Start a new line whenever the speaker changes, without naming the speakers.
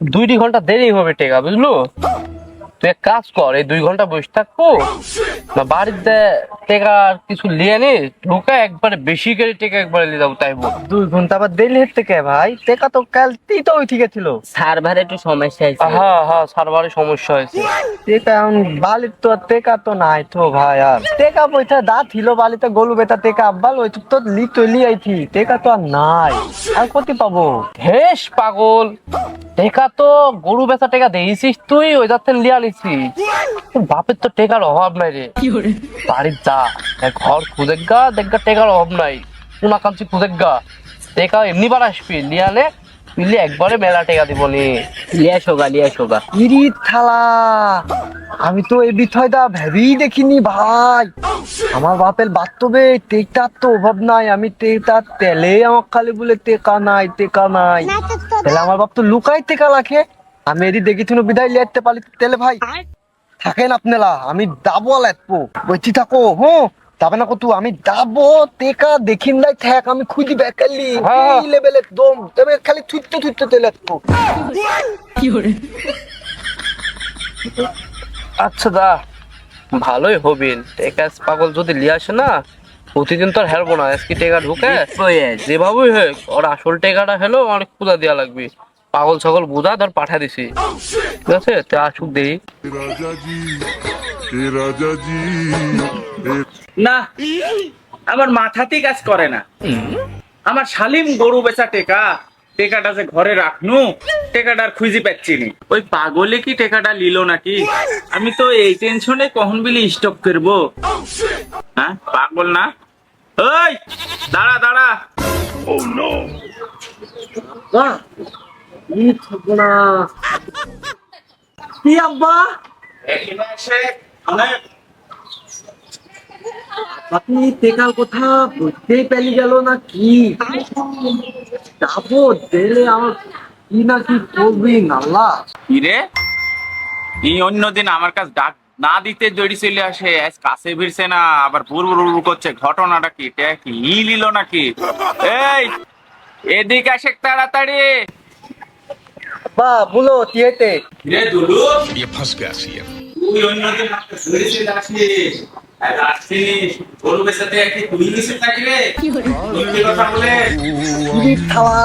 দুইটি ঘণ্টা দেরি হবে টেকা বুঝলো? তুই এক কাজ কর এই দুই ঘণ্টা বসে থাকব। না বাড়িতে টেকা কিছু লিয়ে নি ঢুকে একবারে বেশি করে টেকা একবারে নিয়ে যাব তাই বল।
দুই ঘণ্টা আবার দেরি হতে কে ভাই? টেকা তো কালতেই তো ওই ঠিক ছিল
সার্ভারে একটু সমস্যা হয়েছে।
হ্যাঁ হ্যাঁ সার্ভারে সমস্যা হয়েছে।
টেকা এখন বালির তো আর টেকা তো নাই তো ভাই আর। টেকা পয়সা দা ছিল বালিতে গলু বেটা টেকা আব্বাল ওই তো লি তো লি আইছি। টেকা তো আর নাই। আর কতি পাবো?
হেস পাগল। টেকা তো গরু বেচা টেকা দিয়েছিস তুই ওই যাতে লিয়া তোর বাপের তো টেকার অভাব নাই রে। বাড়ির যা ঘর খুঁজে গা দেখগা টেকার অভাব নাই। কোনা কাঞ্চি খুঁজে গা টেকা এমনি বার আসবি তুই একবারে মেলা টেকা দিব নি।
লিয়া সোগা লিয়া সোগা
থালা আমি তো এই বিষয়টা ভেবেই দেখিনি ভাই। আমার বাপের বাস্তবে টেকার তো অভাব নাই আমি টেকার তেলে আমার খালি বলে টেকা নাই টেকা নাই। তাহলে আমার বাপ তো লুকাই টেকা রাখে। আমি এদি দেখি তুমি বিদায় লিয়াতে পারি তেলে ভাই। থাকেন আপনারা আমি দাবো লাগবো বলছি থাকো হ্যাঁ যাবে না কত আমি দাবো টেকা দেখিন নাই থাক আমি খুঁজি বেকালি। এই লেভেলে দম? তবে খালি থুইতে থুইতে তেলে তো
আচ্ছা দা ভালোই হবিন। টেকা পাগল যদি লিয়ে আসে না প্রতিদিন তো আর হেরবো না। আজকে টেকা ঢুকে যেভাবেই হোক ওর আসল টেকাটা হলো অনেক পূজা দেওয়া লাগবে। পাগল ছাগল বুঝা ধর পাঠা দিছি। ঠিক আছে? তা আসুক দেই
না আমার মাথাতেই কাজ করে না। আমার শালিম গরু বেচা টেকা টেকাটা যে ঘরে রাখনু টেকাটা আর খুঁজি পাচ্ছি নি। ওই পাগলে কি টেকাটা লিল নাকি? আমি তো এই টেনশনে কখন বিলি স্টক করব? হ্যাঁ পাগল না? ওই দাঁড়া দাঁড়া।
oh, ও নো
এখানে এসে অনেক
আপনি কথা বুঝতেই পেলি গেল না কি? যাব দিলে আমার কি না কি করবি
কিরে? এই অন্যদিন আমার কাছে ডাক না দিতে দড়ি চলে আসে আজ কাছে ভিড়ছে না আবার বুর বুর বুর করছে ঘটনাটা কি এটা কি? ই লিল নাকি? এই এদিক আসে তাড়াতাড়ি।
বা বলো তিয়েতে
রে দুলু
ये फंस गया सीएम
তুই অন্যদিন আমাকে দড়ি চলে আসিস আর আসছিস গরু বেচাতে কি তুই নিছিস নাকি রে তুই কি কথা বলে
থালা